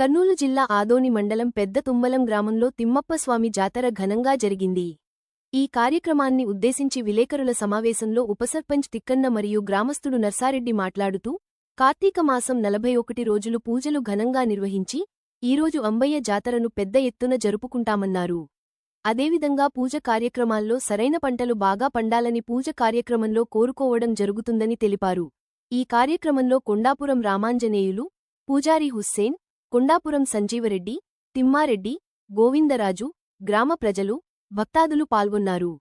కర్నూలు జిల్లా ఆదోని మండలం పెద్ద తుమ్మలం గ్రామంలో తిమ్మప్పస్వామి జాతర ఘనంగా జరిగింది. ఈ కార్యక్రమాన్ని ఉద్దేశించి విలేకరుల సమావేశంలో ఉపసర్పంచ్ తిక్కన్న మరియు గ్రామస్థుడు నర్సారెడ్డి మాట్లాడుతూ కార్తీక మాసం నలభై ఒకటి రోజులు పూజలు ఘనంగా నిర్వహించి ఈరోజు అంబయ్య జాతరను పెద్ద ఎత్తున జరుపుకుంటామన్నారు. అదేవిధంగా పూజ కార్యక్రమాల్లో సరైన పంటలు బాగా పండాలని పూజ కార్యక్రమంలో కోరుకోవడం జరుగుతుందని తెలిపారు. ఈ కార్యక్రమంలో కొండాపురం రామాంజనేయులు పూజారి హుస్సేన్ కొండాపురం సంజీవరెడ్డి తిమ్మారెడ్డి గోవిందరాజు గ్రామ ప్రజలు భక్తాదులు పాల్గొన్నారు.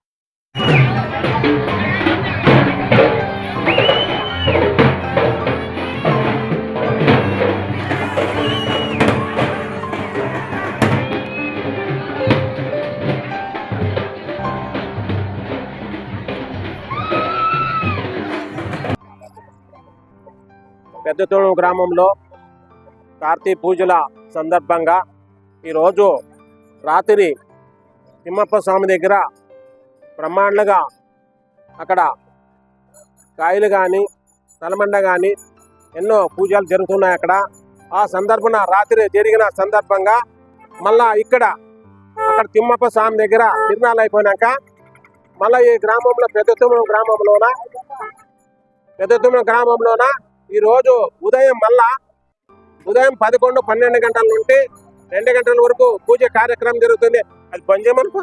పెద్దతోడు గ్రామంలో కార్తీ పూజల సందర్భంగా ఈరోజు రాత్రి తిమ్మప్ప స్వామి దగ్గర బ్రహ్మాండగా అక్కడ కాయలు కానీ తలమండ కానీ ఎన్నో పూజలు జరుగుతున్నాయి అక్కడ. ఆ సందర్భన రాత్రి జరిగిన సందర్భంగా మళ్ళా ఇక్కడ అక్కడ తిమ్మప్ప స్వామి దగ్గర తిరునాలు అయిపోయినాక మళ్ళా ఈ గ్రామంలో పెద్దతుమ్మ గ్రామంలోన పెద్దతుమ్మ గ్రామంలోన ఈరోజు ఉదయం మళ్ళా ఉదయం పదకొండు పన్నెండు గంటల నుండి రెండు గంటల వరకు పూజ కార్యక్రమం జరుగుతుంది. అది బంద్ చేయమనుకో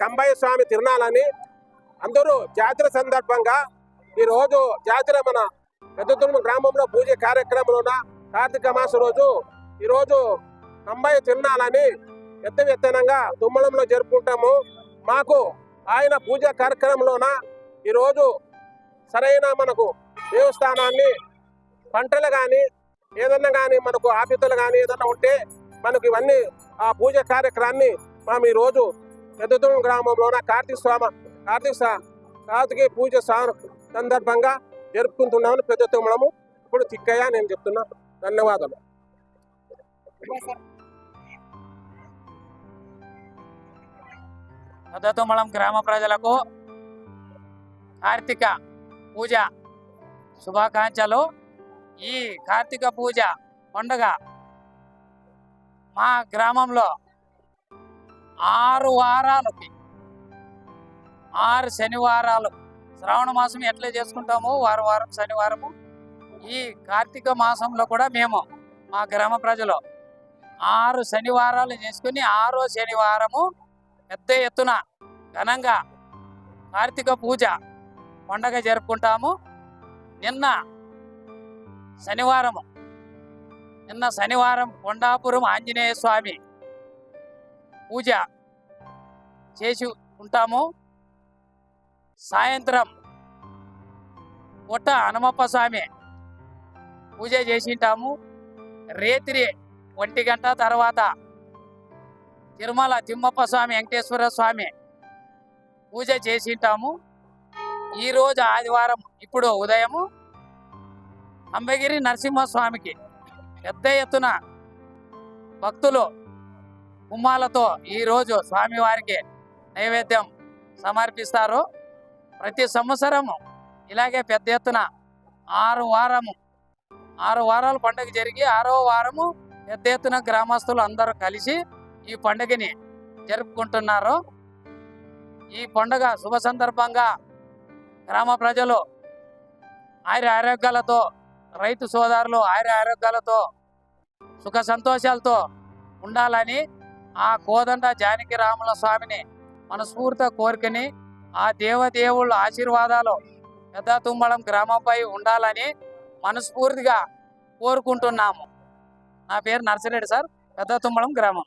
కంబయ్య స్వామి తిరణాలని అందరూ జాతర సందర్భంగా ఈరోజు జాతర మన పెద్దతుర్మ గ్రామంలో పూజ కార్యక్రమంలోన కార్తీక మాస రోజు ఈరోజు కంబయ్య తిరణాలని ఎత్తనగా తుమ్మలంలో జరుపుకుంటాము. మాకు ఆయన పూజ కార్యక్రమంలోన ఈరోజు సరైన మనకు దేవస్థానాన్ని పంటలు కానీ ఏదన్నా కానీ మనకు ఆపితలు కానీ ఏదన్నా ఉంటే మనకు ఇవన్నీ ఆ పూజ కార్యక్రమాన్ని మేము ఈ రోజు గ్రామంలోన కార్తీక స్వామి కార్తీక సా- కార్తీక పూజ స్వామి సందర్భంగా జరుపుకుంటున్నామని పెద్ద తుమ్మడము ఇప్పుడు తిక్కయ్య నేను చెప్తున్నా. ధన్యవాదాలు. పెద్దతుమ్మలం గ్రామ ప్రజలకు కార్తీక పూజ శుభాకాంక్షలు. ఈ కార్తీక పూజ పండుగ మా గ్రామంలో ఆరు వారాలకి ఆరు శనివారాలు. శ్రావణ మాసం ఎట్లా చేసుకుంటామో? వారం వారం శనివారము. ఈ కార్తీక మాసంలో కూడా మేము మా గ్రామ ప్రజలు ఆరు శనివారాలు చేసుకుని ఆరో శనివారము పెద్ద ఎత్తున ఘనంగా కార్తీక పూజ పండగ జరుపుకుంటాము. నిన్న శనివారము నిన్న శనివారం కొండాపురం ఆంజనేయ స్వామి పూజ చేసి ఉంటాము. సాయంత్రం పుట్ట హనుమప్ప స్వామి పూజ చేసి ఉంటాము. రేత్రి ఒంటి గంట తర్వాత తిరుమల తిమ్మప్ప స్వామి వెంకటేశ్వర స్వామి పూజ చేసింటాము ఈరోజు ఆదివారం ఇప్పుడు ఉదయము అంబగిరి నరసింహస్వామికి పెద్ద ఎత్తున భక్తులు కుమ్మాలతో ఈరోజు స్వామివారికి నైవేద్యం సమర్పిస్తారు. ప్రతి సంవత్సరము ఇలాగే పెద్ద ఎత్తున ఆరు వారము ఆరు వారాలు పండుగ జరిగి ఆరో వారము పెద్ద ఎత్తున గ్రామస్తులు అందరూ కలిసి ఈ పండుగని జరుపుకుంటున్నారు. ఈ పండుగ శుభ సందర్భంగా గ్రామ ప్రజలు ఆయుర ఆరోగ్యాలతో రైతు సోదరులు ఆయుర ఆరోగ్యాలతో సుఖ సంతోషాలతో ఉండాలని ఆ కోదండ జానకి రాముల స్వామిని మనస్ఫూర్తి కోరికని ఆ దేవదేవుళ్ళ ఆశీర్వాదాలు పెద్ద తుమ్మలం గ్రామంపై ఉండాలని మనస్ఫూర్తిగా కోరుకుంటున్నాము. నా పేరు నర్సిరెడ్డి సార్ పెద్ద తుమ్మలం గ్రామం.